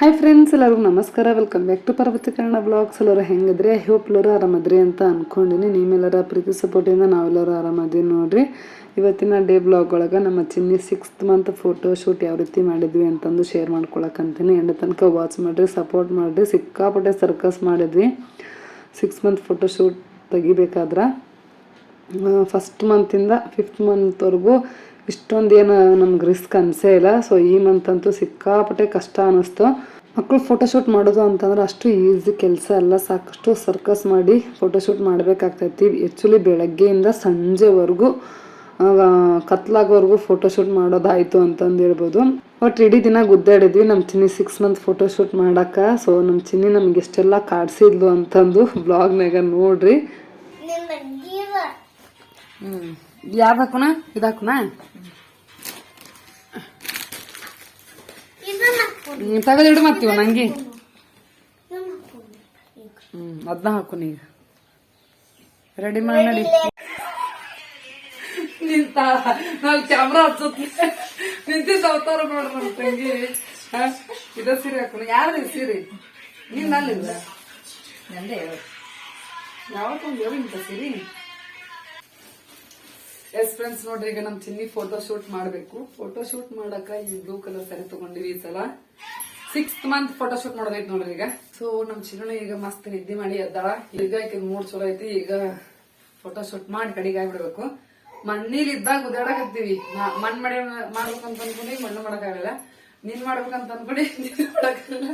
Hi friends ಎಲ್ಲರಿಗೂ ನಮಸ್ಕಾರ. Welcome back to Parvathi Kannada blogs ಎಲ್ಲರೂ ಹೆಂಗಿದ್ರೆ? ಐ ಹೋಪ್ ಎಲ್ಲರೂ ಆರಾಮದ್ರಿ ಅಂತ ಅಂದ್ಕೊಂಡಿನಿ ನೀವೆಲ್ಲರ ಪ್ರೀತಿ ಸಪೋರ್ಟಿಂದ ನಾವೆಲ್ಲರೂ ಆರಾಮದೀವಿ ನೋಡ್ರಿ. ಇವತ್ತಿನ ಡೇ ಬ್ಲಾಗ್ ಒಳಗೆ ನಮ್ಮ ಚಿನ್ನಿ ಸಿಕ್ಸ್ತ್ ಮಂತ್ ಫೋಟೋ ಶೂಟ್ ಯಾವ ರೀತಿ ಮಾಡಿದ್ವಿ ಅಂತಂದು ಶೇರ್ ಮಾಡ್ಕೊಳಕಂತೀನಿ ಎಂಡ ತನಕ ವಾಚ್ ಮಾಡಿರಿ ಸಪೋರ್ಟ್ ಮಾಡಿರಿ, ಸಿಕ್ಕಾಪಟ್ಟೆ ಸರ್ಕಸ್ ಮಾಡಿದ್ವಿ. ಸಿಕ್ಸ್ ಮಂತ್ ಫೋಟೋ ಶೂಟ್ ತೆಗಿಬೇಕಾದ್ರೆ ಫಸ್ಟ್ ಮಂತಿಂದ ಫಿಫ್ತ್ ಮಂತ್ವರೆಗೂ ಇಷ್ಟೊಂದು ಏನು ನಮ್ಗೆ ರಿಸ್ಕ್ ಅನಿಸೇ ಇಲ್ಲ. ಸೊ ಈ ಮಂತ್ ಅಂತೂ ಸಿಕ್ಕಾಪಟ್ಟೆ ಕಷ್ಟ ಅನ್ನಿಸ್ತು. ಮಕ್ಕಳು ಫೋಟೋಶೂಟ್ ಮಾಡೋದು ಅಂತಂದ್ರೆ ಅಷ್ಟು ಈಸಿ ಕೆಲಸ ಅಲ್ಲ. ಸಾಕಷ್ಟು ಸರ್ಕಸ್ ಮಾಡಿ ಫೋಟೋಶೂಟ್ ಮಾಡಬೇಕಾಗ್ತೈತಿ. ಆ್ಯಕ್ಚುಲಿ ಬೆಳಗ್ಗೆಯಿಂದ ಸಂಜೆವರೆಗೂ ಕತ್ಲಾಗೋವರೆಗೂ ಫೋಟೋಶೂಟ್ ಮಾಡೋದಾಯಿತು ಅಂತಂದು ಹೇಳ್ಬೋದು ಬಟ್ ಇಡೀ ದಿನ ಗುದ್ದಾಡಿದ್ವಿ. ನಮ್ಮ ಚಿನ್ನಿ ಸಿಕ್ಸ್ ಮಂತ್ ಫೋಟೋಶೂಟ್ ಮಾಡೋಕ್ಕೆ. ಸೊ ನಮ್ಮ ಚಿನ್ನಿ ನಮ್ಗೆ ಎಷ್ಟೆಲ್ಲ ಕಾಡ್ಸಿದ್ಲು ಅಂತಂದು ಬ್ಲಾಗ್ನಾಗ ನೋಡ್ರಿ. ಹ್ಞೂ ಯಾವ್ದು ಹಾಕೋಣ ಇದು ಹಾಕೋಣ ತಗದಿಡು ಮತ್ತೀವ ನಂಗೆ ಹ್ಮ್ ಅದ್ನ ಹಾಕೋಣ ಈಗ. ರೆಡಿ ಮಾಡಿ ನಡಿ. ನಿಂತ? ನಾವ್ ಕ್ಯಾಮ್ರಾ ಹಚ್ಚತ್ ನಿಂತಿ ಸವತಾರ ನೋಡ್ರಿ ನಮ್ ತಂಗಿ. ಹ? ಇದ ಸೀರೆ ಹಾಕೋಣ ಯಾರ್ರಿ ಸೀರೆ? ನಿಂದ ಅಲ್ಲಿಂದ? ಯಾವತ್ತೊಂದು ಇಂತ ಸೀರೆ? ಎಸ್ ಫ್ರೆಂಡ್ಸ್ ನೋಡ್ರಿ, ಈಗ ನಮ್ ಚಿನ್ನಿ ಫೋಟೋ ಶೂಟ್ ಮಾಡ್ಬೇಕು. ಫೋಟೋ ಶೂಟ್ ಮಾಡಕ ಈ ಬ್ಲೂ ಕಲರ್ ಸ್ಯಾರಿ ತಗೊಂಡಿವಿ ಈ ಸಲ. ಸಿಕ್ಸ್ತ್ ಮಂತ್ ಫೋಟೋ ಶೂಟ್ ಮಾಡೋದೈತಿ ನೋಡ್ರಿ ಈಗ. ಸೊ ನಮ್ ಚಿನ್ನ ಈಗ ಮಸ್ತ್ ನಿದ್ದೆ ಮಾಡಿ ಎದ್ದಾಳ. ಈಗ ಆಕೆ ಮೂಡ್ ಚಲೋ ಐತಿ, ಈಗ ಫೋಟೋ ಶೂಟ್ ಮಾಡಿ ಕಡಿಗೆ ಆಗ್ಬಿಡ್ಬೇಕು. ಮಣ್ಣೀಲಿ ಇದ್ದಾಗ ಉದಾಡಕತ್ತೀವಿ ಮಣ್ ಮಾಡಿ ಮಾಡ್ಬೇಕಂತ ಅನ್ಕೊಂಡಿ ಮಣ್ಣು ಮಾಡಕ್ಕಾಗಲ್ಲ ನೀನ್ ಮಾಡ್ಬೇಕಂತ ಅನ್ಕೊಂಡಿ ನೀನ್ ಮಾಡಕ್ಕಾಗಲ್ಲ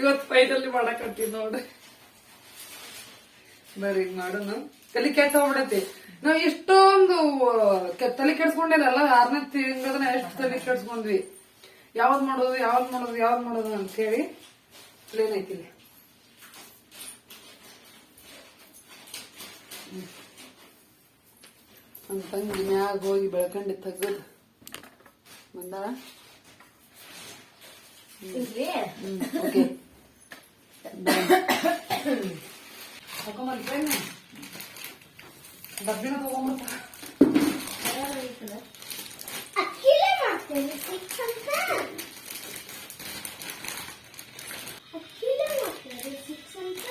ಇವತ್ತು ಫೈನಲ್ಲಿ ಮಾಡಕತ್ತೀವಿ ನೋಡ್ರಿ. ಬರ್ರಿ ಈಗ ಮಾಡೋಣ. ತಲೆ ಕೆಟ್ಟ ಹೋಗ್ಬಿಡೈತಿ ನಾವ್ ಎಷ್ಟೊಂದು ತಲೆ ಕೆಡ್ಸ್ಕೊಂಡೇನಲ್ಲ ಆರನೇ ತಿಂಗಳನ್ನ ಎಷ್ಟು ತಲೆ ಕೆಡ್ಸ್ಕೊಂಡ್ವಿ. ಯಾವ್ದ್ ಮಾಡೋದು ಯಾವ್ದ್ ಮಾಡೋದು ಯಾವ್ದ್ ಮಾಡೋದು ಅಂತ ಹೇಳಿ ಪ್ಲೇನ್ ಐತಿಲ್ಲ ನನ್ ತಂಗಿ ಮ್ಯಾಗ ಹೋಗಿ ಬೆಳ್ಕಂಡಿ ತಗದ್. ಬಂದಾಳ? ಹ್ಮ್. ಓಕೆ ತಗೊಂಬರ್ತೀನಿ ಡಬ್ಬಿನ ಅಕ್ಕಿಲೇ ಸಿಕ್ಸ್ ಅಂತ?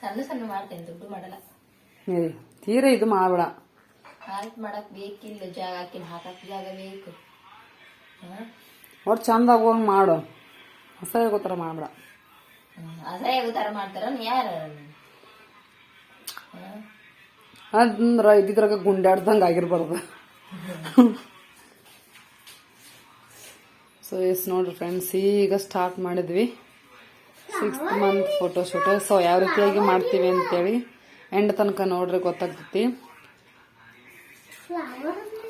ಸಣ್ಣ ಸಣ್ಣ ಮಾಡ್ತೇನೆ ದುಡ್ಡು ಮಾಡಲ್ಲ. ಏ ತೀರಾ ಇದು ಮಾಡಬೇಡ. ಹಾಲ್ಟ್ ಮಾಡಕ್ ಬೇಕಿಲ್ಲ ಜಾಗ ಹಾಕಿ ಹಾಕಕ್ ಜಾಗ ಬೇಕು. ಹಾ? ಒಟ್ಟು ಚಂದ ಆಗುವಂಗೆ ಮಾಡು. ಹೊಸ ಗೊತ್ತರ ಮಾಡ್ಬೇಡ. ಅಸಹ್ಯ ತರ ಮಾಡ್ತಾರ ಯಾರ ಅಂದ್ರ ಇದ್ರಾಗ ಗುಂಡಾಡ್ದಂಗ ಆಗಿರ್ಬಾರ್ದು. ಸೊ ಎಸ್ ನೋಡ್ರಿ ಫ್ರೆಂಡ್ಸ್ ಈಗ ಸ್ಟಾರ್ಟ್ ಮಾಡಿದ್ವಿ. Sixth month photo shoot so ಯಾವ ರೀತಿಯಾಗಿ ಮಾಡ್ತೀವಿ ಅಂತೇಳಿ ಎಂಡ್ ತನಕ ನೋಡ್ರಿ ಗೊತ್ತಾಗ್ತೈತಿ.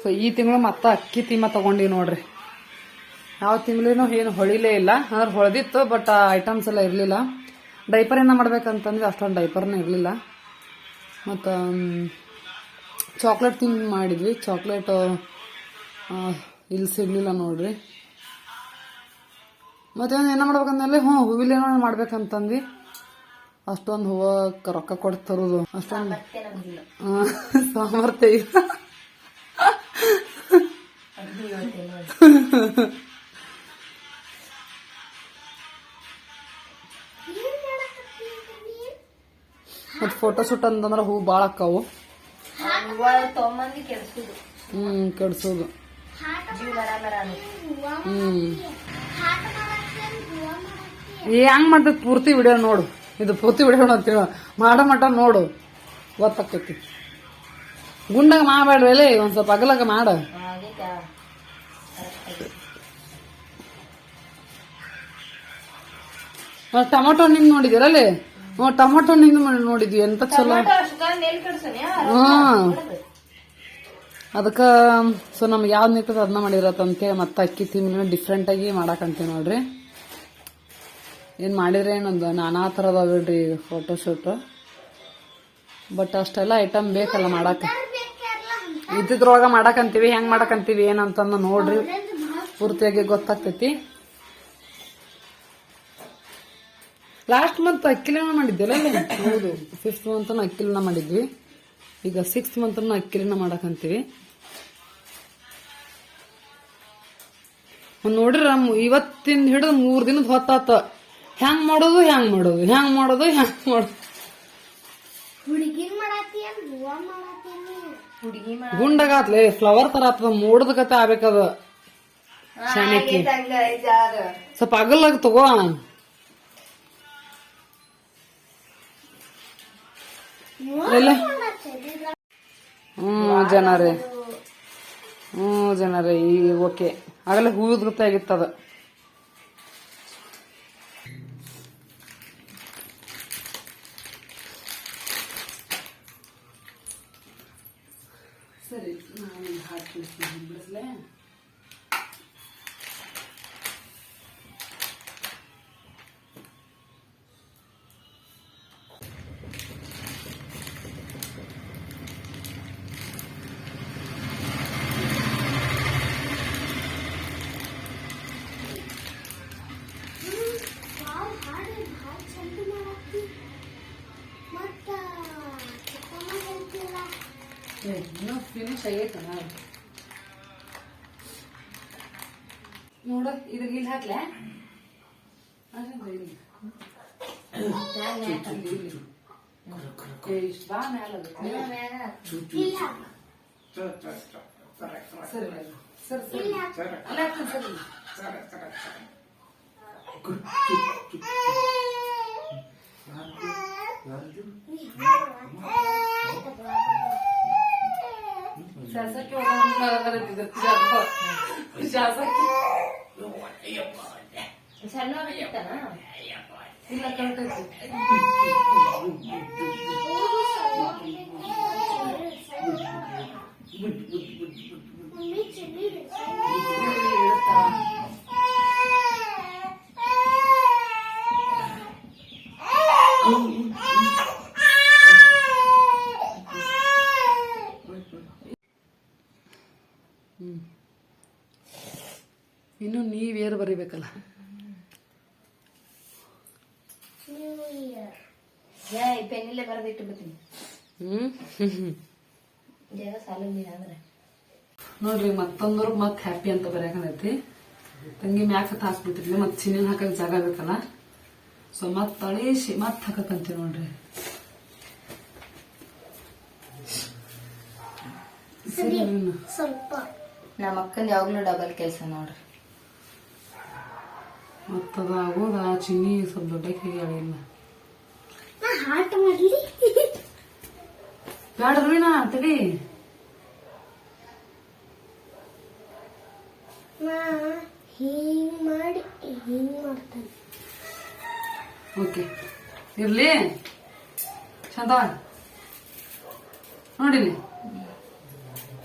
ಸೊ ಈ ತಿಂಗಳು ಮತ್ತೆ ಅಕ್ಕಿ ತೀಮ ತಗೊಂಡಿವಿ ನೋಡ್ರಿ. ಯಾವ ತಿಂಗಳೂ ಏನು ಹೊಳಿಲೇ ಇಲ್ಲ. ಅಂದ್ರೆ ಹೊಳೆದಿತ್ತು ಬಟ್ ಆ ಐಟಮ್ಸ್ ಎಲ್ಲ ಇರಲಿಲ್ಲ. ಡೈಪರ್ ಏನ ಮಾಡ್ಬೇಕಂತಂದ್ರೆ ಅಷ್ಟೊಂದು ಡೈಪರ್ನ ಇರಲಿಲ್ಲ. ಮತ್ತು ಚಾಕ್ಲೇಟ್ ತಿಂದು ಮಾಡಿದ್ವಿ. ಚಾಕ್ಲೇಟ್ ಇಲ್ಲಿ ಸಿಗಲಿಲ್ಲ ನೋಡ್ರಿ. ಮತ್ತೆ ಏನೋ ಮಾಡ್ಬೇಕಂದ್ರೆ ಹ್ಞೂ ಹೂವಿಲೇನೋ ಮಾಡ್ಬೇಕಂತಂದು ಅಷ್ಟೊಂದು ಹೂವು ರೊಕ್ಕ ಕೊಟ್ಟು ತರೋದು ಅಷ್ಟೊಂದು ಸಾಮರ್ಥ್ಯ ಇಲ್ಲ. ಮತ್ತು ಫೋಟೋ ಶೂಟ್ ಅಂತಂದ್ರೆ ಹೂ ಭಾಳ ಅಕ್ಕಾವು. ಹ್ಮ್ ತೊಂಬಂದಿ ಕೆಡ್ಸುದು. ಹ್ಞೂ ಕೆಡ್ಸೋದು. ಹ್ಞೂ ಹಂಗ್ ಮಾಡ್ತೈತಿ ಪೂರ್ತಿ ವಿಡಿಯೋ ನೋಡು. ಇದು ಪೂರ್ತಿ ವಿಡಿಯೋ ಅಂತೇಳ ಮಾಡೋ ಮಟ ನೋಡು. ಗೊತ್ತಾಕೈತಿ ಗುಂಡಾಗ ಮಾಡಬೇಡ್ರಿ ಅಲ್ಲಿ ಒಂದ್ ಸ್ವಲ್ಪ ಅಗಲಾಗ ಮಾಡ. ಟೊಮೊಟೊ ಹಣ್ಣಿಂಗ್ ನೋಡಿದಿರಲ್ಲಿ ಹ್ಞೂ ಹಣ್ಣಿನ ಮಾಡಿ ನೋಡಿದ್ವಿ ಎಂತ ಚಲೋ. ಹಾ ಹ್ಮ್. ಅದಕ್ಕ ಸೊ ನಮ್ಗೆ ಯಾವ್ದು ನಿಂತದ ಅದನ್ನ ಮಾಡಿರತ್ತಂತೆ ಮತ್ತೆ ಅಕ್ಕಿ ತಿಂಗಳ ಡಿಫ್ರೆಂಟ್ ಆಗಿ ಮಾಡಾಕಂತೀವಿ ನೋಡ್ರಿ. ಏನ್ ಮಾಡಿದ್ರೆ ಏನೊಂದು ನಾನಾ ಥರದ ಬಿಡ್ರಿ ಫೋಟೋಶೂಟ್ ಬಟ್ ಅಷ್ಟೆಲ್ಲ ಐಟಮ್ ಬೇಕಲ್ಲ ಮಾಡಾಕ. ಇದ್ದಿದ್ರೊಳಗ ಮಾಡಾಕಂತೀವಿ ಹೆಂಗ್ ಮಾಡಕಂತೀವಿ ಏನಂತಂದು ನೋಡ್ರಿ. ಪೂರ್ತಿಯಾಗಿ ಗೊತ್ತಾಗ್ತೈತಿ. ಲಾಸ್ಟ್ ಮಂತ್ ಅಕ್ಕಿಲೇನ ಮಾಡಿದ್ದೆಲ್ಲ? ಹೌದು. ಫಿಫ್ತ್ ಮಂತ್ ಅಕ್ಕಿಲಿನ ಮಾಡಿದ್ವಿ. ಈಗ ಸಿಕ್ಸ್ತ್ ಮಂತ್ ಅಕ್ಕಿಲಿನ ಮಾಡಕಂತೀವಿ. ನೋಡ್ರಿ ಇವತ್ತಿಂದ ಹಿಡಿದು ಮೂರ್ ದಿನದ ಹೊತ್ತಾತ. ಹೆಂಗ್ ಮಾಡೋದು ಹೆಂಗ್ ಮಾಡೋದು? ಹೆಂಗ್ ಮಾಡೋದು ಹೆಂಗ್ ಮಾಡೋದು? ಗುಂಡಗಾತ್ಲೆ ಫ್ಲವರ್ ತರ ಆತದ ಮೂಡದ ಕತೆ ಆಗ್ಬೇಕದ. ಸ್ವಲ್ಪ ಅಗಲಾಗ ತಗೋ ಹ್ಮ್ ಜನರೇ. ಹ್ಮ್ ಜನರೇ ಈ ಓಕೆ. ಆಗಲೇ ಹೂವಿದ ಗೊತ್ತಾಗಿತ್ತದ ಇನ್ನೂ ಫಿನಿಶ್ ಆಗೈತನ ನೋಡ ಇದ್ರ ಇಲ್ಲಿ ಹಾಕ್ಲೆ ಇಷ್ಟ ಬಾ ಮ್ಯಾಲ ಇಲ್ಲ ಸರಿ ಸರಿ ಸರಿ ಇಲ್ಲ ಅಲ್ಲ ಹಾಕ್ತೀನಿ, ಸರಿ ಶಾಸಕಿ ಹೋಗೋದು ಶಾಸಕಿ ಸಣ್ಣ ಇಲ್ಲ ಕರೆಕ್ಟ್ ಮಮ್ಮಿ ಚೆಲ್ಲಿ ಇನ್ನು ಏ ಪೆನ್ನಿಲ್ಲೇ ಬರೆದಿಟ್ಟು ಬಿಡ್ತೀನಿ ಹ್ಞೂ ಜಾಗ ಸಾಲ ಅಂದ್ರೆ. ನೋಡ್ರಿ ಮತ್ತೊಂದ್ರ ಮತ್ ಹ್ಯಾಪಿ ಅಂತ ಬರ್ಯಾಕಂದೈತಿ ತಂಗಿ ಮ್ಯಾಕ್ ಹಾಕ್ಬಿಟ್ಟಿರ್ಲಿ ಮತ್ ಸಿನಿಮಾ ಹಾಕಕ್ ಜಾಗ ಬೇಕಲ್ಲ ಸೊ ಮತ್ ತಳೇಸಿ ಮತ್ ಹಾಕಕಂತೀವಿ ನೋಡ್ರಿ. ನಮ್ಮ ಅಕ್ಕಂದ ಯಾವಾಗ್ಲೂ ಡಬಲ್ ಕೆಲಸ ನೋಡ್ರಿ. ಮತ್ತದ ಆ ಚಿನ್ನಿ ಸ್ವಲ್ಪ ದೊಡ್ಡಕ್ಕೆ ಹೇಳಿಲ್ಲ ನಾ ಹಾಟ್ ಮಾಡ್ಲಿ. ರೂಢಿನ ತಡಿ. ನಾ ಹಿಂಗ್ ಮಾಡಿ ಹಿಂಗ್ ಮಾಡ್ತಾನೆ. ಓಕೆ. ಇರ್ಲಿ. ಚಂದ ನೋಡಿಲಿ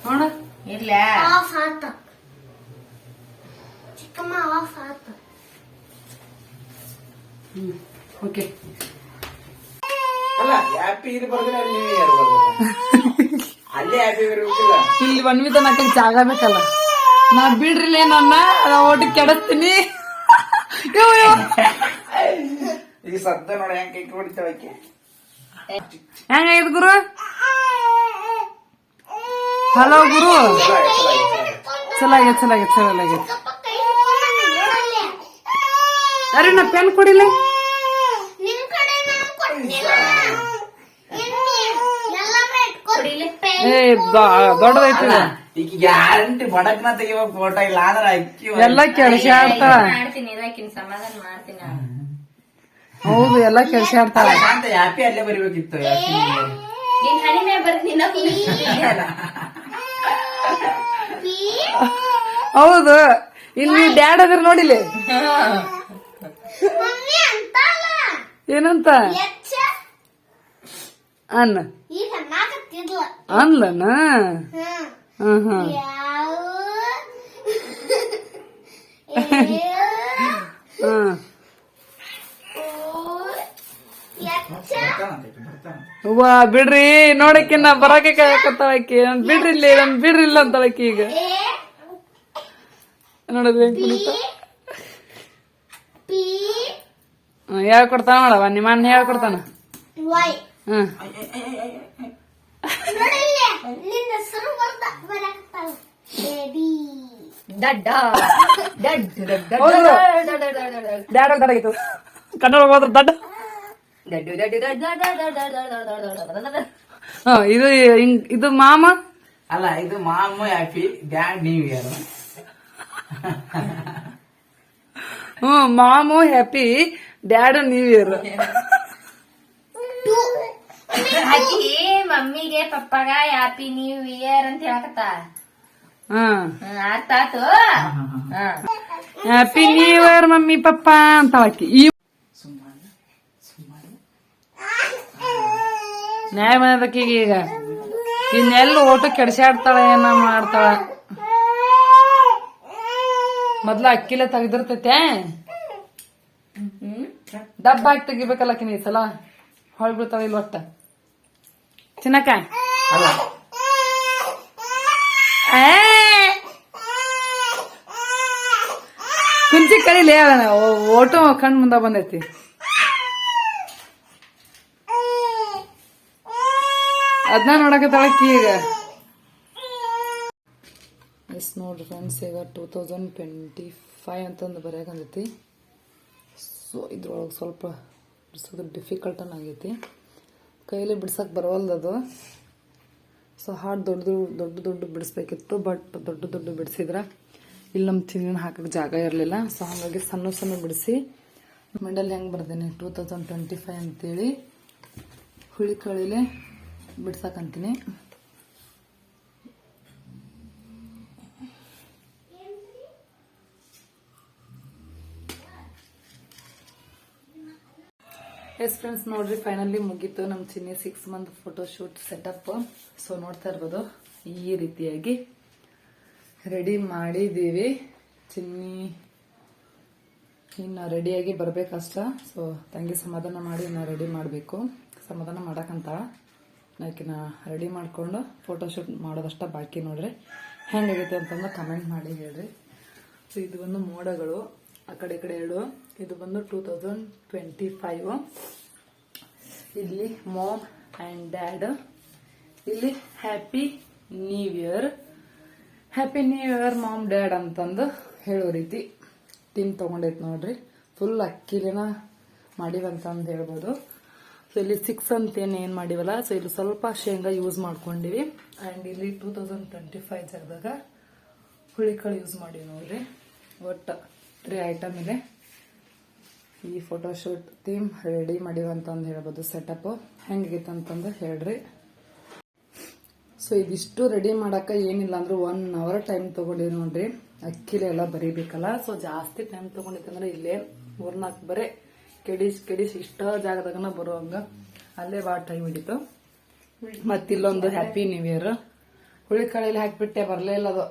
ನೋಡ. ಇಲ್ಲ ಆಫ್ ಆತ. ಚಿಕ್ಕಮ್ಮ ಆಫ್ ಆತ. ಓಕೆ ಅಲ್ಲ ಹ್ಯಾಪಿ ಇದು ಬರ್ದಿಲ್ಲ ಅಲ್ಲಿ ನ್ಯೂ ಇಯರ್ ಬರ್ದಿಲ್ಲ? ಅಲ್ಲೇ ಹ್ಯಾಪಿ ಇರ್ಬೇಕಿಲ್ಲ ಇಲ್ಲಿ ಒಣ್ಮಿತ ನಾಲ್ಕೈದು ಜಾಗ ಬೇಕಲ್ಲ. ನಾ ಬಿಡ್ರಿಲ್ಲ ನನ್ನ ಒಟ್ಟು ಕೆಡಸ್ತೀನಿ. ಈಗ ಸದ್ದ ನೋಡಿ ಹೆಂಗ್ ಕೈ ಗುರು? ಹಲೋ ಗುರು. ಚಲೋ ಆಗೈತೆ ಚಲೋ ಆಗೈತೆ ಚಲೋ ಆಗೈತೆ ಸ್ವಲ್ಪ ಕೈ ಹಿಡ್ಕೊಂಡು ನೋಡಲ್ಲಿ ಅರೆ ನಾ ಪೆನ್ ಕೊಡಿಲ್ಲ. ದೊಡ್ಡದೈತಿ. ಈಗ ಗ್ಯಾರಂಟಿ ಬಡಕ್ನ ತೆಗಿಬೇಕು ಫೋಟೋ ಇಲ್ಲ ಅಂದ್ರೆ ಅಕ್ಕಿ ಎಲ್ಲ ಕೆಲಸ ಮಾಡ್ತೀನಿ? ಇದಕ್ಕಿನ್ ಸಮಾಧಾನ ಮಾಡ್ತೀನಿ ಹೌದು ಎಲ್ಲ ಕೆಳಸಾಡ್ತಾಳ ಅಂತ ಹ್ಯಾಪಿ ಅಲ್ಲೇ ಬರಿಬೇಕಿತ್ತು? ಹ್ಯಾಪಿ ನಿನ್? ಹನಿ ಮೇಲೆ ಬರ್ತೀನಿ ಹೌದು ಇಲ್ಲಿ ಡ್ಯಾಡ್ ಅದ್ರ ನೋಡಿಲಿ ಏನಂತ? ಅನ್ನ. ಅನ್ಲನ? ವಾ ಬಿಡ್ರಿ ನೋಡಕ್ಕೆ ನಾ ಬರಾಕೆ ಕಾಯಕತ್ತಾಳ ಆಕಿ. ನನ್ ಬಿಡ್ರಿ ಇಲ್ಲಿ ನನ್ ಬಿಡ್ರಿ ಇಲ್ಲ ಅಂತ ಆಕಿ ಈಗ. ನೋಡಿದ್ರಿ ಹೆಂಗ್ ಕುಣಿತ? ಹೇಳ್ಕೊಡ್ತಾನ ನೋಡವ ನಿಮ್ಮ ಅಣ್ಣ ಹೇಳ್ಕೊಡ್ತಾನ ಹ್ಮ್ ಡ್ಯಾಡ್ ಅಂತ ಅಡಗಿತ್ತು ಕನ್ನಡ ಹೋದ್ರ ದಡ್ಡ ಇದು ಇದು ಮಾಮ ಅಲ್ಲ ಇದು ಮಾಮು happy dad new year hmm ಮಾಮು ಹ್ಯಾಪಿ ಡ್ಯಾಡ್ ನ್ಯೂ ಇಯರ್ ಆಕಿ ಮಮ್ಮಿಗೆ ಪಪ್ಪಾಗ ಹ್ಯಾಪಿ ನ್ಯೂ ಇಯರ್ ಅಂತ ಹೇಳಕತ್ತ. Happy new year mummy papa ಅಂತ ಹಾಕಿ. ಈ ನ್ಯಾಯ ಬಂದಕ್ಕೆ ಈಗ ಇನ್ನೆಲ್ಲ ಓಟು ಕೆಡ್ಸಾಡ್ತಾಳ ಏನ ಮಾಡ್ತಾಳ? ಮೊದ್ಲ ಅಕ್ಕಿಲೆ ತೆಗ್ದಿರ್ತೈತೆ. ಹ್ಮ್. ಡಬ್ಬ ಹಾಕಿ ತೆಗಿಬೇಕಲ್ಲ ಕಿನಿ ಈ ಸಲ? ಹೊಳ್ಬಿಡ್ತಾವ ಇಲ್ಲಿ ಒಟ್ಟ. ಏ! ಕುಂಚಿ ಕಳಿಲಿ ಓಟೋ ಓಟು ಕಣ್ ಮುಂದ ಬಂದೈತಿ. ಅದನ್ನ ನೋಡಕತ್ತಾಳಕ್ಕಿ ಈಗ. ಎಸ್ ನೋಡ್ರಿ ಫ್ರೆಂಡ್ಸ್ ಈಗ ಟೂ ತೌಸಂಡ್ ಟ್ವೆಂಟಿ ಫೈವ್ ಅಂತಂದು ಬರೆಯಾಕಂದೈತಿ ಸೊ ಇದ್ರೊಳಗೆ ಸ್ವಲ್ಪ ಬಿಡ್ಸೋದು ಡಿಫಿಕಲ್ಟ್ ಆಗೈತಿ ಕೈಲಿ ಬಿಡ್ಸೋಕೆ ಬರವಲ್ದದು. ಸೊ ಹಾಡು ದೊಡ್ಡ ದೊಡ್ಡ ದೊಡ್ಡ ಬಿಡಿಸ್ಬೇಕಿತ್ತು ಬಟ್ ದೊಡ್ಡ ದೊಡ್ಡ ಬಿಡಿಸಿದ್ರೆ ಇಲ್ಲಿ ನಮ್ಮ ತಿನ್ನ ಹಾಕೋಕ್ಕೆ ಜಾಗ ಇರಲಿಲ್ಲ. ಸೊ ಹಾಗಾಗಿ ಸಣ್ಣ ಸಣ್ಣ ಬಿಡಿಸಿ ಮೆಡಲ್ ಹೆಂಗೆ ಬರ್ದೇನೆ, ಟೂ ತೌಸಂಡ್ ಟ್ವೆಂಟಿ ಫೈವ್ ಅಂತೇಳಿ ಹುಳಿ ಕಳಿಲೆ ಬಿಡ್ಸಕ್ಕಂತೀನಿ ಎಸ್ ಫ್ರೆಂಡ್ಸ್ ನೋಡ್ರಿ ಫೈನಲಿ ಮುಗೀತು ನಮ್ಮ Chinni six month photoshoot setup so ನೋಡ್ತಾ ಇರ್ಬೋದು, ಈ ರೀತಿಯಾಗಿ ರೆಡಿ ಮಾಡಿದ್ದೀವಿ. ಚಿನ್ನಿ ಇನ್ನು ರೆಡಿಯಾಗಿ ಬರಬೇಕಷ್ಟ. ಸೊ ತಂಗಿ ಸಮಾಧಾನ ಮಾಡಿ ಇನ್ನು ರೆಡಿ ಮಾಡಬೇಕು. ಸಮಾಧಾನ ಮಾಡೋಕ್ಕಂತ ನಾಕಿನ ರೆಡಿ ಮಾಡಿಕೊಂಡು ಫೋಟೋ ಶೂಟ್ ಮಾಡೋದಷ್ಟ ಬಾಕಿ ನೋಡ್ರಿ. ಹೆಂಗಾಗೈತೆ ಅಂತಂದು ಕಮೆಂಟ್ ಮಾಡಿ ಹೇಳ್ರಿ. ಸೊ ಇದು ಒಂದು ಮೋಡಗಳು. ಆ ಕಡೆ ಕಡೆ ಎರಡು. ಇದು ಬಂದು ಟೂ ತೌಸಂಡ್ ಟ್ವೆಂಟಿ ಫೈವ್ ಇಲ್ಲಿ ಮಾಮ್ ಆ್ಯಂಡ್ ಡ್ಯಾಡ್ ಇಲ್ಲಿ happy new year happy new year mom dad ಅಂತಂದು ಹೇಳೋ ರೀತಿ ತಿನ್ ತೊಗೊಂಡೈತೆ ನೋಡ್ರಿ. ಫುಲ್ ಅಕ್ಕಿಲಿನ ಮಾಡಿವಂತಂದು ಹೇಳ್ಬೋದು. ಸೊ ಇಲ್ಲಿ ಸಿಕ್ಸ್ ಅಂತ ಏನು ಏನು ಮಾಡಿವಲ್ಲ ಸೊ ಇಲ್ಲಿ ಸ್ವಲ್ಪ ಶೇಂಗಾ ಯೂಸ್ ಮಾಡ್ಕೊಂಡಿವಿ. ಆ್ಯಂಡ್ ಇಲ್ಲಿ ಟೂ ತೌಸಂಡ್ ಟ್ವೆಂಟಿ ಫೈವ್ ಜಾಗದಾಗ ಹುಳಿಕಾಳು ಯೂಸ್ ಮಾಡಿವಿ ನೋಡ್ರಿ. ಒಟ್ಟು. ತ್ರೀ ಐಟಮ್ ಇದೆ. ಈ ಫೋಟೋಶೂಟ್ ಥೀಮ್ ರೆಡಿ ಮಾಡಿವಂತಂದು ಹೇಳ್ಬೋದು ಸೆಟಪ್ ಹೆಂಗಿತ್ತಂತಂದು ಹೇಳ್ರಿ. ಸೊ ಇದಿಷ್ಟು ರೆಡಿ ಮಾಡಕ್ಕೆ ಏನಿಲ್ಲ ಅಂದ್ರೆ ಒನ್ ಅವರ್ ಟೈಮ್ ತಗೊಂಡಿವಿ ನೋಡ್ರಿ. ಅಕ್ಕಿಲೆ ಎಲ್ಲ ಬರೀಬೇಕಲ್ಲ. ಸೊ ಜಾಸ್ತಿ ಟೈಮ್ ತಗೊಂಡಿತ್ತಂದ್ರೆ ಇಲ್ಲೇ ಮೂರ್ನಾಲ್ಕು ಬರೇ ಕೆಡಿಸ್ ಕೆಡಿಸ್ ಇಷ್ಟ ಜಾಗದಾಗನ ಬರುವಂಗ ಅಲ್ಲೇ ಭಾಳ ಟೈಮ್ ಹಿಡಿತು. ಮತ್ತಿಲ್ಲೊಂದು ಹ್ಯಾಪಿ ನ್ಯೂ ಇಯರ್ ಹುಳಿ ಕಳೆಯಲ್ಲಿ ಹಾಕಿಬಿಟ್ಟೆ, ಬರಲೇ ಇಲ್ಲ ಅದು.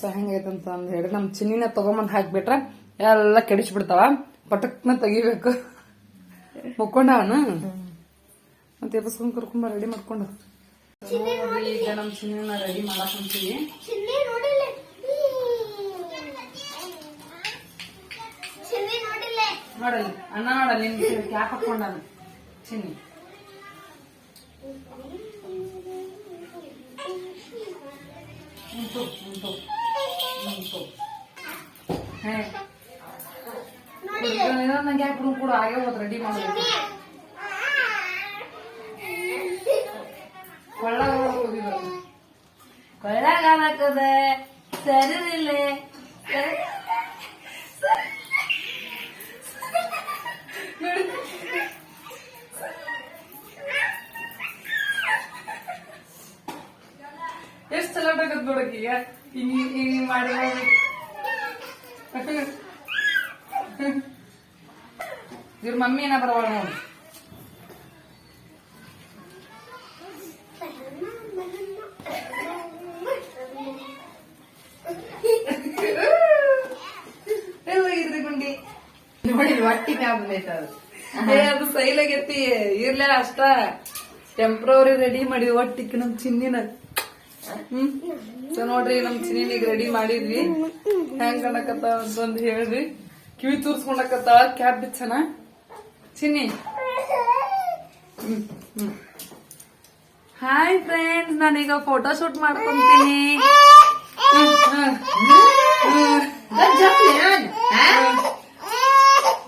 ಸೊ ಹೆಂಗೈತಂತ ಅಂತ ಅಂದ್ ಹೇಳಿ ನಮ್ಮ ಚಿನ್ನಿನ ತಗೊಂಬಂದ್ ಹಾಕ್ಬಿಟ್ರೆ ಎಲ್ಲ ಕೆಡಿಸ್ಬಿಡ್ತಾವ. ಪಟಕ್ನ ತೆಗಿಬೇಕು. ಮುಕ್ಕೊಂಡವನು ಮತ್ತೆ ಎಬ್ಬಸ್ಕೊಂಡ್ ಕರ್ಕೊಂಬ ರೆಡಿ ಮಾಡ್ಕೊಂಡು. ಈಗ ನಮ್ಮ ಚಿನ್ನಿನ ರೆಡಿ ಮಾಡಕ್ ನೋಡಿಲ್ಲ. ನೋಡಿಲ್ಲ. ನೋಡಲ್ಲಿ ಅಣ್ಣ ನೋಡಲ್ಲಿ ನಿಮ್ಗೆ ಕ್ಯಾಪ್ ಹಾಕೊಂಡ ಚಿನ್ನಿ. ಉಂಟು ಉಂಟು ಉಂಟು ಹೇ ನಂಗೆ ಯಾಕೆ ಕೂಡ ಆಗೇ ಹೋದ್ ರೆಡಿ ಮಾಡೋದು ಕೊಳ್ಳ ಹೋಗಿದ್ರು ಕೊಳ್ಳಾಗ ಹಾಕದ ಸರಿದಿಲ್ಲ ಎಷ್ಟು ಚಲೋ ಆಗತ್ ನೋಡಕ್ ಈಗ ಹಿಂಗ್ ಹಿಂಗ್ ಮಾಡಿ ಇವ್ರ ಮಮ್ಮಿ ಏನ ಬರವಾಳ ನೋಡಿ. ಗುಂಡಿ. ನೋಡಿ ಹೊಟ್ಟಿ ಬಂದೈತೆ ಅದು. ಏ ಅದು ಸೈಲಾಗೈತಿ ಇರ್ಲ ಅಷ್ಟ. ಟೆಂಪ್ರವರಿ ರೆಡಿ ಮಾಡಿ ಒಟ್ಟಿಕ್ ನಮ್ ಚಿನ್ನಿನ. ಹ್ಮ್? ಸೊ ನೋಡ್ರಿ ನಮ್ ಚಿನ್ನಿನಿಗೆ ರೆಡಿ ಮಾಡಿದ್ವಿ. ಹೆಂಗ್ ಕಾಣಕತ್ತ ಅಂತಂದ್ ಹೇಳ್ರಿ. ಕಿವಿ ತೂರ್ಸ್ಕೊಂಡಕತ್ತ ಕ್ಯಾಬ್ ಬಿಚ್ಚನ. ಚಿನ್ನಿ. ಹಾಯ್ ಫ್ರೆಂಡ್ಸ್ ನಾನೀಗ ಫೋಟೋ ಶೂಟ್ ಮಾಡ್ಕೊಂತೀನಿ.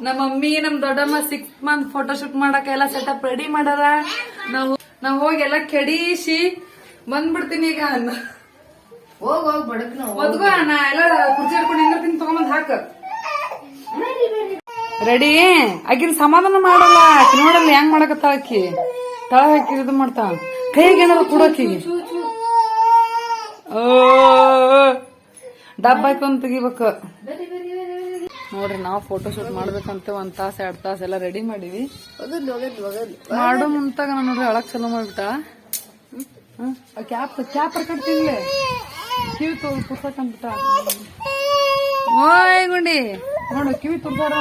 ನಮ್ಮ ಮಮ್ಮಿ ನಮ್ ದೊಡ್ಡಮ್ಮ ಸಿಕ್ಸ್ ಮಂತ್ ಫೋಟೋ ಶೂಟ್ ಮಾಡಕ್ಕೆ ಎಲ್ಲ ಸೆಟಪ್ ರೆಡಿ ಮಾಡಾರ ನಾವು ನಾವ್ ಹೋಗೆಲ್ಲ ಕೆಡಿಸಿ ಬಂದ್ಬಿಡ್ತೀನಿ ಈಗ. ಒದ್ಗೋ ಅಣ್ಣ ಎಲ್ಲ ಕುರ್ಚಿ ಹಿಡ್ಕೊಂಡು ನಿಂದಿರ್ತೀನಿ ತಗೊಂಬಂದ್ ಹಾಕ. ರೆಡಿ? ಆಕಿನ ಸಮಾಧಾನ ಮಾಡಲ್ಲ ಆಕಿ. ನೋಡಲ್ಲ ಹೆಂಗ್ ಮಾಡಕತ್ತಾಳ ಆಕಿ. ತಳ ಹಾಕಿ ಇದು ಮಾಡ್ತಾ ಕೈಗೆ ಏನಾರ ಓ, ಡಬ್ಬ ಹಾಕೊಂಡ್ ತೆಗಿಬೇಕು. ನೋಡ್ರಿ ನಾವು ಫೋಟೋ ಶೂಟ್ ಮಾಡ್ಬೇಕಂತ ಒಂದ್ ತಾಸ, ಎರಡ್ ತಾಸ ಎಲ್ಲ ರೆಡಿ ಮಾಡಿವಿ. ಮಾಡೋ ಮುಂತಾಗ ನಾನು ನೋಡ್ರಿ ಅಳಕ್ ಚಲೋ ಮಾಡ್ಬಿಟ್ಟ. ಕ್ಯಾಪ್ ಕ್ಯಾಪರ್ ಕಟ್ತಿಲ್ಲ ಕಿವಿ ತೋ ಪುಸ್ತಕ ಅಂದ್ಬಿಟ್ಟ. ಓಯ್ ಗುಂಡಿ. ನೋಡು ಕಿವಿ ತುರ್ಸಾರ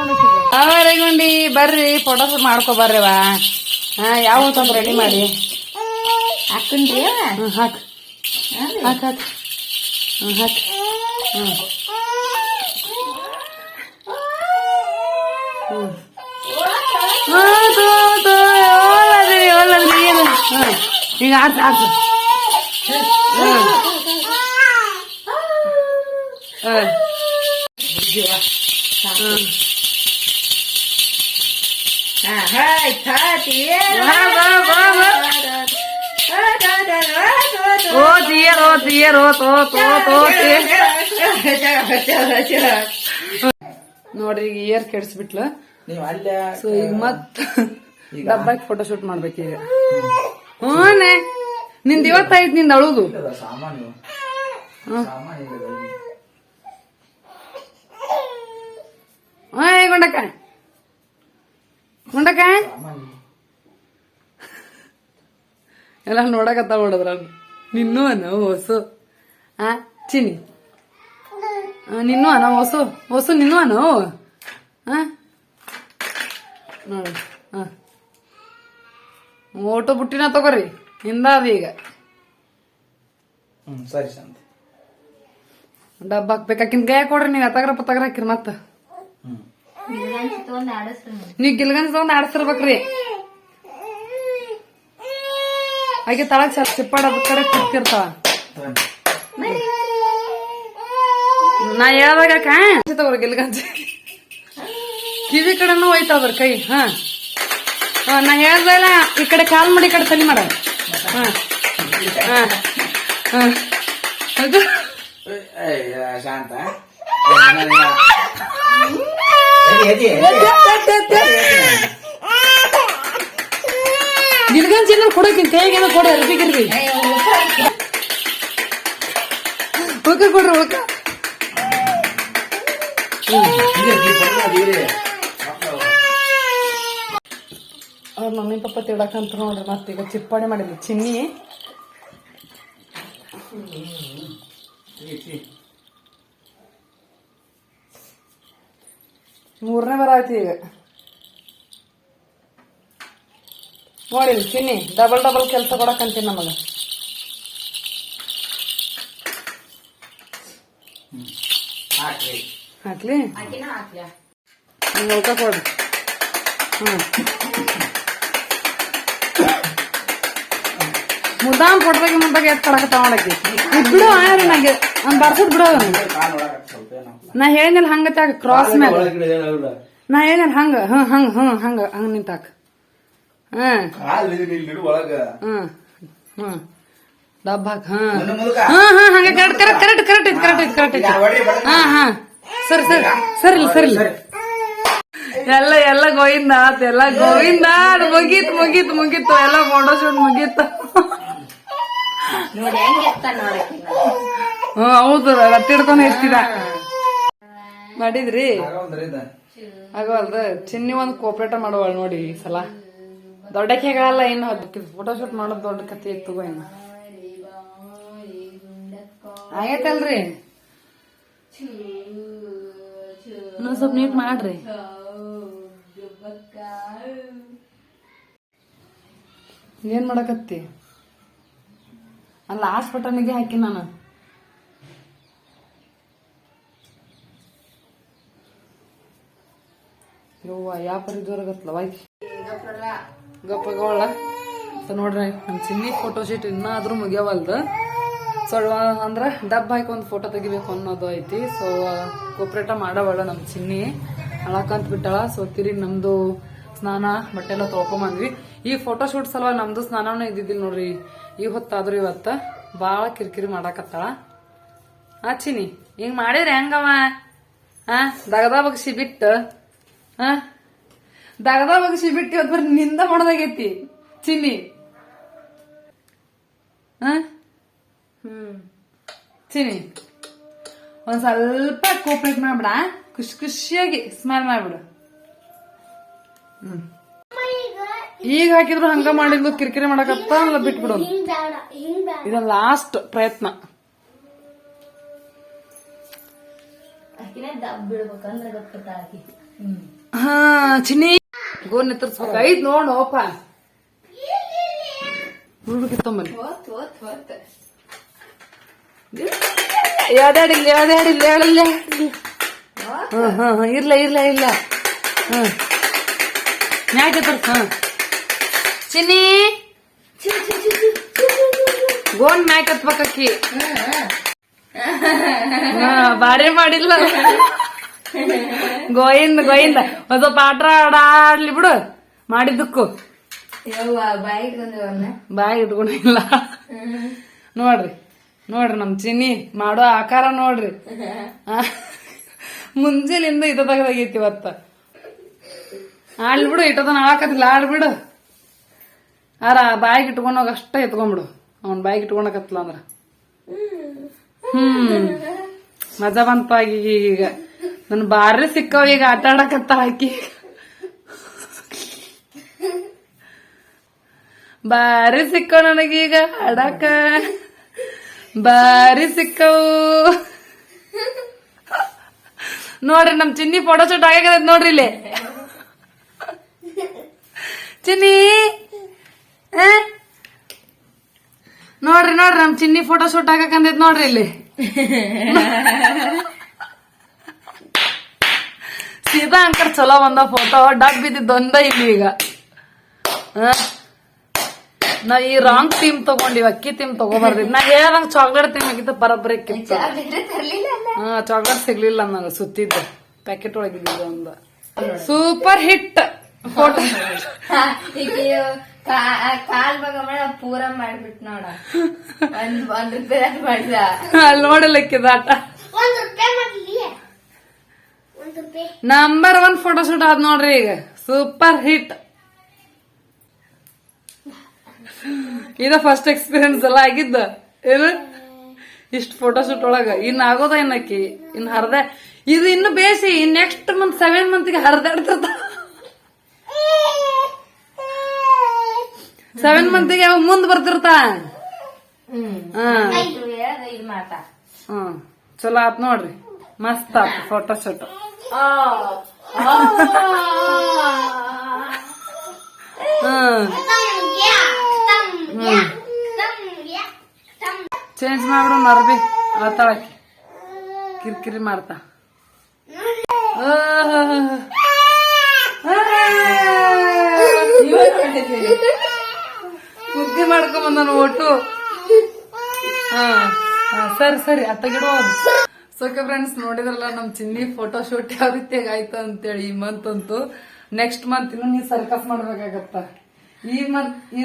ಅವರೇ ಗುಂಡಿ ಬರ್ರಿ ಫೋಟೋಸ್ ಮಾಡ್ಕೊ ಬರ್ರಿ ವಾ ಹಾ ಯಾವ ತಂದ್ ರೆಡಿ ಮಾಡಿ? ಹಾಕನ್ರಿ ಹ್ಮ್ ಹಾಕ್. ಹಾಕ್ ಹಾಕ್. ಹ್ಞೂ ಹಾಕ್. ಏನು? ಈಗ ಆಡ್ಸ ಆಡ್ಸ ಹಾಂ ಹಾ. ನೋಡ್ರಿ ಈಗ ಇಯರ್ ಕೆಡ್ಸ್ಬಿಟ್ಲ. ಸೊ ಈಗ ಮತ್ ಡಬ್ಬಾಕ್ ಫೋಟೋ ಶೂಟ್ ಮಾಡ್ಬೇಕೀಗ ಹ್ಞೂ ನಿಂದ ಇವತ್ತಾಯ್ತು ನಿಂದ ಅಳುದು. ಇಲ್ಲದ. ಏ ಗುಂಡಕ್ಕ. ಗುಂಡಕ್ಕ. ಎಲ್ಲ ನೋಡಕತ್ತ ನೋಡದ್ರ ನಿನ್ನೂ ಅನ ಹೊಸು. ಆ? ಚಿನಿ ನಿನ್ನೂ ಅನ ಹೊಸು. ಹೊಸು ನಿನ್ನೂ ಅನ ಆ? ನೋಡಿ ಹಾ ಓಟು ಬುಟ್ಟಿನ ತಗೋರಿ ಹಿಂದ ಅದ ಈಗ. ಹ್ಮ್ ಸರಿ ಶಾಂತಿ. ಡಬ್ಬ ಹಾಕ್ಬೇಕಾಕಿನ್ ಗಾಯ ಕೊಡ್ರಿ ನೀವು ಅತಗ್ರ ಪತ್ತಗ್ರ ಹಾಕಿರಿ ಮತ್ತ. ನೀವ್. ಗಿಲ್ಗನ್ಸ್ ತಗೊಂಡ್ ಆಡಸ್ತಿರ್ಬೇಕ್ರಿ. ಹಾಗೆ ತಳಗ್ ಸ್ವಲ್ಪ ಸಿಪ್ಪಾಡ ಕಡೆ ಕುತ್ತಿರ್ತಾವ. ನಾ ಹೇಳ್ದಾಗ ತಗೋರಿ ಗಿಲ್ಗಂಜ. ಕಿವಿ ಕಡೆನೂ ಹೋಯ್ತಾವ್ರ ಕೈ ಹಾ. ಹಾ, ನಾ ಹೇಳ್ದಲ್ಲ ಈ ಕಡೆ ಕಾಲ್ ಮಾಡಿ ಈ ಕಡೆ ತಲೆ ಮಾಡ. ಹಾ. ಹಾ. ಶಾಂತ. ಈಗ-. ಗಿಲ್ಗಂಜ ಏನಾರು ಕೊಡಕಿನ್ ಕೈಗೆ ಏನೋ ಕೊಡ ಅರ್ಬಿ ಗಿರ್ಬಿ ಉಳ್ಕ ಕೊಡ್ರಿ. ಮಕ್ಕಳು. ಅವ್ರ ಮಮ್ಮಿ ಪಪ್ಪ ತಿಳಕಂತ ನೋಡ್ರಿ ಮತ್ತೀಗ ಚಿಪ್ಪಾಣಿ ಮಾಡಿದ್ವಿ ಚಿನ್ನಿ ಈ, ಈ. ಮೂರನೇ ಬರ ಆಯ್ತು ಈಗ ನೋಡಿ ಇಲ್ಲಿ ಚಿನ್ನಿ ಡಬಲ್ ಡಬಲ್ ಕೆಲಸ ಕೊಡಕಂತೀನಿ ನಮಗ ಹಾಕ್ರಿ ಹಾಕ್ಲಿ ಆಕಿನ ಹಾಕ್ಲ ಹಿಂಗೆ ಉಳ್ಕ ಕೊಡ್ರಿ ಹ್ಮ್ ಮುದ್ದಾಮ್ ಕೊಟ್ಟಾಗ ಮುದ್ದಾಗ ಎತ್ ಕಡಕತ್ತಾವ ಮಾಡಕ್ಕೆ ಇದ್ ಬಿಡು ಆಯ್ರಿ ನಂಗೆ ನಾನು ಬರ್ಸದ್ ಬಿಡು ನಾ ಹೇಳಿನಲ್ಲ ಹಂಗ ತಾಕ ಕ್ರಾಸ್ ಇಲ್ಲ. ನಾ ಹೇಳಿನಲ್ಲ ಹಂಗ ಹ್ಮ್ ಹಂಗ ಹ್ಮ್ ಹಂಗ ಹಂಗ ನಿಂತಾಕ. ಹ್ಮ್ ಹ್ಮ್ ಹ್ಮ್ ಡಬ್ಬ ಹಾಕ್ ಹಾ. ನನ್ನ ಮೂಲಕ? ಹಾ ಹಾ ಹಂಗ ಕರೆಕ್ಟ್ ಕರೆಕ್ಟ್ ಕರೆಕ್ಟ್ ಕರೆಕ್ಟ್ ಐತಿ ಕರೆಕ್ಟ್ ಐತಿ ಕರೆಕ್ಟ್ ಐತಿ. ಹಾ ಹಾ. ಸರಿ ಸರಿ ಸರಿ ಇಲ್ಲ ಸರಿ. ಇಲ್ಲ ಎಲ್ಲ ಎಲ್ಲ ಗೋವಿಂದ ಆತ ಎಲ್ಲ ಗೋವಿಂದ ಮುಗೀತ್ ಮುಗೀತ್ ಮುಗೀತು. ಎಲ್ಲ ಫೋಟೋ ಶೂಟ್ ಮುಗೀತು ಹ್ಮ್ ಹೌದು ರತ್ತಿ ಹಿಡ್ಕೊಂಡು ಇರ್ತಿದ ಮಾಡಿದ್ರಿ? ಆಗವಲ್ದ ಚಿನ್ನಿ ಒಂದ್ ಕೋಪರೇಟ ಮಾಡುವಳ ನೋಡಿ ಈ ಸಲ. ದೊಡ್ಡಕ್ಕೆ ಹೇಗಲ್ಲ ಇನ್ನು ಫೋಟೋ ಶೂಟ್ ಮಾಡೋದು ದೊಡ್ಡ ಕತೆ ಇತ್ತು ಏನು ಆಗೈತಲ್ರಿ? ಇನ್ನೊಂದ್ ಸ್ವಲ್ಪ ನೀಟ್ ಮಾಡ್ರಿ. ಏನ್ ಮಾಡಕತ್ತಿ? ಅಲ್ಲ ಲಾಸ್ಟ್ ಬಟನ್ಗೆ ಹಾಕಿ ನಾನು. ಯವ್ವ ಯಾವ ಪರಿ ಜೋರಾಗತ್ತಲ್ಲ ವಾಯ್ಕ್ ಗಪ್ಪಗೋಳ ನೋಡ್ರಿ, ನಮ್ ಚಿನ್ನಿ ಫೋಟೋ ಶೀಟ್ ಇನ್ನಾದ್ರೂ ಮುಗಿಯವಲ್ದು. ಸೊ ಅಂದ್ರೆ ಡಬ್ ಹಾಕಿ ಒಂದು ಫೋಟೋ ತೆಗಿಬೇಕು ಅನ್ನೋದು ಐತಿ. ಸೊ ಕೋಪ್ರೇಟ ಮಾಡವಳ ನಮ್ ಚಿನ್ನಿ. ಅಳಕಂತ ಬಿಟ್ಟಳ. ಸೊ ತಿರಿ ನಮ್ದು ಸ್ನಾನ ಬಟ್ಟೆ ಎಲ್ಲ ತೊಳ್ಕೊಂಬಂದ್ವಿ. ಈ ಫೋಟೋ ಶೂಟ್ ಸಲುವಾಗಿ ನಮ್ದು ಸ್ನಾನನೂ ಇದ್ದಿದ್ದಿಲ್ಲ ನೋಡ್ರಿ. ಈ ಹೊತ್ತಾದ್ರೂ ಇವತ್ತ ಭಾಳ ಕಿರಿಕಿರಿ ಮಾಡಾಕತ್ತಾಳ. ಆ ಚಿನ್ನಿ, ಹಿಂಗ್ ಮಾಡಿದ್ರೆ ಹೆಂಗವ ಆ ದಗದ ಬಗ್ಸಿ ಬಿಟ್ಟು ದಗದ ಬಗ್ಸಿ ಬಿಟ್ಟಿ ಅದ್ ಬರೀ ನಿಂದ ಮಾಡೋದಾಗೈತಿ. ಚಿನ್ನಿ. ಚಿನ್ನಿ ಹ್ಮ್. ಚಿನಿ ಒಂದ್ ಸ್ವಲ್ಪ ಕೋಪರೇಟ್ ಮಾಡ್ಬಿಡ ಖುಷಿ ಖುಷಿಯಾಗಿ ಸ್ಮೈಲ್ ಮಾಡ್ಬಿಡು. ಹ್ಮ್. ಈಗ ಹಾಕಿದ್ರು ಹಂಗ ಮಾಡಿದ್ಲು ಕಿರಿಕಿರಿ ಮಾಡಕತ್ತ ಅಲ್ಲ ಬಿಟ್ಬಿಡು. ಇದ ಲಾಸ್ಟ್ ಪ್ರಯತ್ನ. ಬಿಡ್ಬೇಕಂದ್ರೆ ಹ್ಮ್. ಹಾ, ಚಿನ್ನಿ. ಗೋರ್ ನಿತ್ತರ್ಸ್ಬೇಕು ಐದ್ ನೋಡ್ ಹೋತ್ ಹೋತ್ ಯಾವ್ದಾಡಿಲ್ಲ ಯಾವ್ದಾಡಿಲ್ಲ ಹೇಳಲ್ಲ ಹ್ಮ್ ಹಾ ಹಾ ಇರ್ಲ ಇರ್ಲ ಮ್ಯಾಗ ತರ್ಸ ಹ್ಮ್ ಚಿನ್ನಿ. ಗೋನ್ ಮ್ಯಾಕ್ ಹತ್ಬೇಕಿ ಹಾ ಬಾರೇ ಮಾಡಿಲ್ಲ. ಗೋಯಿಂದ ಗೋಯಿಂದ ಹೊಸ ಪಾಠ ಆಡಾಡ್ಲಿ ಬಿಡು. ಮಾಡಿದ್ದಕ್ಕೂ. ಬಾಯಿ ಇಟ್ಕೊಂಡಿಲ್ಲ. ನೋಡ್ರಿ ನೋಡ್ರಿ ನಮ್ ಚಿನ್ನಿ ಮಾಡೋ ಆಕಾರ ನೋಡ್ರಿ. ಮುಂಜಾನೆಯಿಂದ ಮುಂಜಾನಿಂದ ಇದ ತಗದಾಗೈತಿ ಇವತ್ತ. ಆಡ್ಲಿ ಬಿಡು ಇಟ್ಟದನ ಆಳಕತ್ತಿಲ್ಲ ಆಡ್ಬಿಡು ಆರ ಬಾಯಿಗೆ ಇಟ್ಕೊಂಡೋಗ ಅಷ್ಟ ಎತ್ಕೊಂಡ್ಬಿಡು. ಅವ್ನ ಬಾಯಿಗೆ ಇಟ್ಕೊಂಡಕತ್ತಲ್ಲ ಅಂದ್ರ. ಹ್ಮ್. ಮಜಾ ಬಂತ ಈಗ. ನನ್ ಬಾರಿ ಸಿಕ್ಕವ ಈಗ ಆಟ ಆಡಕತ್ತ ಹಾಕಿ ಬಾರಿ ಸಿಕ್ಕವ್ ನನಗೀಗ ಆಡಾಕ. ಬಾರಿ ಸಿಕ್ಕವು. ನೋಡ್ರಿ ನಮ್ ಚಿನ್ನಿ ಫೋಟೋ ಶೂಟ್ ಆಗದ ನೋಡ್ರಿ ಇಲ್ಲಿ. ಚಿನ್ನಿ? ನೋಡ್ರಿ ನೋಡ್ರಿ ನಮ್ ಚಿನ್ನಿ ಫೋಟೋ ಶೂಟ್ ಆಗಕಂದೈತ್ ನೋಡ್ರಿ ಇಲ್ಲಿ. ಸೀದಾ ಅಂಕರ್ ಚಲೋ ಬಂದ ಫೋಟೋ ಡಬ್ ಬಿದ್ದಿದ್ದು ಒಂದ ಇಲ್ಲಿ ಈಗ? ನಾ ಈ ರಾಂಗ್ ಥೀಮ್ ತಗೊಂಡಿವ್ ಅಕ್ಕಿ ಥೀಮ್ ತಗೋಬಾರ್ದಿ ನಾ ಹೇಳಂಗ್ ಚಾಕ್ಲೇಟ್ ಥೀಮ್ ಆಗಿತ್ತು ಬರೋಬ್ಬರಿ ಹಾ ಚಾಕ್ಲೇಟ್ ಸಿಗ್ಲಿಲ್ಲ ನನಗೆ ಸುತ್ತಿದ್ದು. ಪ್ಯಾಕೆಟ್ ಒಳಗಿದ್ದ ಒಂದ. ಸೂಪರ್ ಹಿಟ್ ಫೋಟೋ ಕಾಲ್ ಭಾಗ ಮಾಡ ಪೂರ ಮಾಡ್ಬಿಟ್ ನೋಡ. ಒಂದ್ ಒಂದ್ ರೂಪಾಯಿ ಮಾಡಿದ. ಅಲ್ಲಿ ನೋಡಲಿಕ್ಕಿದ ಆಟ ಒಂದ್ ರೂಪಾಯಿ ಮಾಡ್ಲಿ. ಒಂದ್ ರೂಪಾಯಿ ನಂಬರ್ ಒನ್ ಫೋಟೋ ಶೂಟ್ ಆದ್ ನೋಡ್ರಿ ಈಗ. ಸೂಪರ್ ಹಿಟ್ ಇದ ಫಸ್ಟ್ ಎಕ್ಸ್ಪೀರಿಯನ್ಸ್ ಎಲ್ಲ ಆಗಿದ್ದ. ಏನು? ಇಷ್ಟ ಫೋಟೋ ಶೂಟ್ ಒಳಗ. ಇನ್ ಆಗೋದ ಇನ್ನಕ್ಕಿ ಇನ್ ಹರ್ದ ಇದು ಇನ್ನು ಬೇಸಿ ನೆಕ್ಸ್ಟ್ ಮಂತ್ ಸೆವೆನ್ ಮಂತ್ಗೆ ಹರಿದಾಡ್ತಿರ್ತ ಸೆವೆನ್ ಮಂತ್ಗೆ ಅವ ಮುಂದ್ ಬರ್ತಿರ್ತಾ. ಹ್ಮ್ ಹ್ಮ್ ಇದು ಇದು ಮಾತಾ ಹ್ಮ್. ಚಲೋ ಆತ್ ನೋಡ್ರಿ. ಮಸ್ತ್ ಆತ್ ಫೋಟೋ ಶೂಟ್ ಚೇಂಜ್ ಮಾಡ್ಬಿಡು ಮರಬಿ ಆತಾಳಕ್ಕೆ ಕಿರಿಕಿರಿ ಮಾಡ್ತಾ. ಬುದ್ಧಿ ಮಾಡ್ಕೊಂಡ್ ಬಂದನ ಒಟ್ಟು. ಹಾ ಸರಿ ಸರಿ ಅತ್ತಗಿಡೋದು ಸೋಕೆ ಫ್ರೆಂಡ್ಸ್ ನೋಡಿದ್ರಲ್ಲ, ನಮ್ ಚಿನ್ನಿ ಫೋಟೋ ಶೂಟ್ ಯಾವ ರೀತಿಯಾಗಿ ಆಯ್ತು ಅಂತೇಳಿ ಈ ಮಂತ್ ಅಂತೂ. ನೆಕ್ಸ್ಟ್ ಮಂತ್ ಇನ್ನು ನೀ ಸರ್ಕಸ್ ಮಾಡ್ಬೇಕಾಗತ್ತ? ಈ ಮಂತ್ ಈ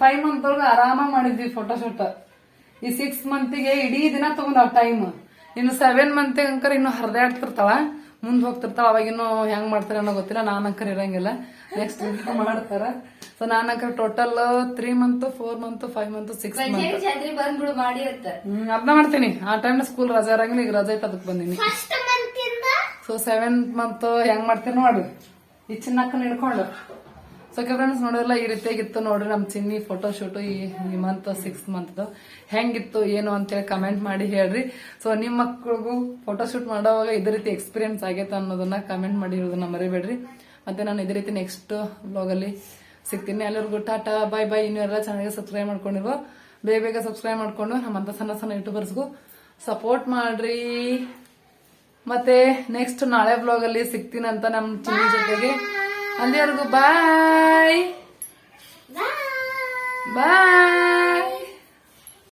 ಫೈವ್ ಮಂತ್ ಒಳಗೆ ಆರಾಮಾಗಿ ಮಾಡಿದ್ವಿ ಫೋಟೋ ಶೂಟ್ ಈ ಸಿಕ್ಸ್ ಮಂತಿಗೆ ಇಡೀ ದಿನ ತಗೊಂಡಾವ ಟೈಮ್ ಇನ್ನು ಸೆವೆನ್ ಮಂತ್ ಅಂಕರ್ ಇನ್ನು ಹರಿದಾಡ್ತಿರ್ತಾಳ ಮುಂದ್ ಹೋಗ್ತಿರ್ತಾಳ ಅವಾಗಿನ್ನೂ ಹೆಂಗ್ ಮಾಡ್ತಾರ ಅನ್ನೋ ಗೊತ್ತಿಲ್ಲ ನಾನ್ ಅಂಕರ್ ಇರಂಗಿಲ್ಲ. ನೆಕ್ಸ್ಟ್ ಮಾಡ್ತಾರ. ಸೊ ನಾನ್ ಅಂಕರ್ total three month four month five month six month hmm ಅದನ್ನ ಮಾಡ್ತೀನಿ. ಆ ಟೈಮ್ ಸ್ಕೂಲ್ ರಜಾ ಇರಂಗಿಲ್ಲ ಈಗ ರಜಾ ಇತ್ತು ಅದಕ್ಕೆ ಬಂದೀನಿ. ಸೊ ಸೆವೆಂತ್ ಮಂತ್ ಹೆಂಗ್ ಮಾಡ್ತೀನಿ ನೋಡ್ರಿ ಈ ಚಿನ್ನಕ್ಕನ ಹಿಡ್ಕೊಂಡು. ಸೊ ಫ್ರೆಂಡ್ಸ್ ನೋಡಿದ್ರಲ್ಲ ಈ ರೀತಿಯಾಗಿತ್ತು. ನೋಡ್ರಿ ನಮ್ಮ ಚಿನ್ನಿ ಫೋಟೋ ಶೂಟ್ ಈ ಮಂತ್ ಸಿಕ್ಸ್ ಮಂತ್ ಹೆಂಗಿತ್ತು, ಏನು ಅಂತೇಳಿ ಕಮೆಂಟ್ ಮಾಡಿ ಹೇಳ್ರಿ. ಸೊ ನಿಮ್ ಮಕ್ಳಿಗೂ ಫೋಟೋ ಶೂಟ್ ಮಾಡೋವಾಗ ಇದೇ ರೀತಿ ಎಕ್ಸ್ಪೀರಿಯನ್ಸ್ ಆಗೈತೆ ಅನ್ನೋದನ್ನ ಕಮೆಂಟ್ ಮಾಡಿ ಇರೋದನ್ನ ಮರಿಬೇಡ್ರಿ. ಮತ್ತೆ ನಾನು ಇದೇ ರೀತಿ ನೆಕ್ಸ್ಟ್ ಬ್ಲಾಗಲ್ಲಿ ಸಿಗ್ತೀನಿ. ಎಲ್ಲರಿಗೂ ಟಾಟಾ ಬಾಯ್ ಬಾಯ್ ಇನ್ನೂ ಎಲ್ಲ ಚಾನಲ್ಗೆ ಸಬ್ಸ್ಕ್ರೈಬ್ ಮಾಡ್ಕೊಂಡಿರೋ ಬೇಗ ಬೇಗ ಸಬ್ಸ್ಕ್ರೈಬ್ ಮಾಡ್ಕೊಂಡು ನಮ್ಮಂತ ಸಣ್ಣ ಸಣ್ಣ ಯೂಟ್ಯೂಬರ್ಸ್ಗೂ ಸಪೋರ್ಟ್ ಮಾಡ್ರಿ. ಮತ್ತೆ ನೆಕ್ಸ್ಟ್ ನಾಳೆ ಬ್ಲಾಗ್ ಅಲ್ಲಿ ಅಂತ ನಮ್ಮ ಚಿನ್ನಿ ಜೊತೆಗೆ. ಅಲ್ಲಿವರೆಗೂ ಬಾಯ್ ಬಾಯ್ ಬಾಯ್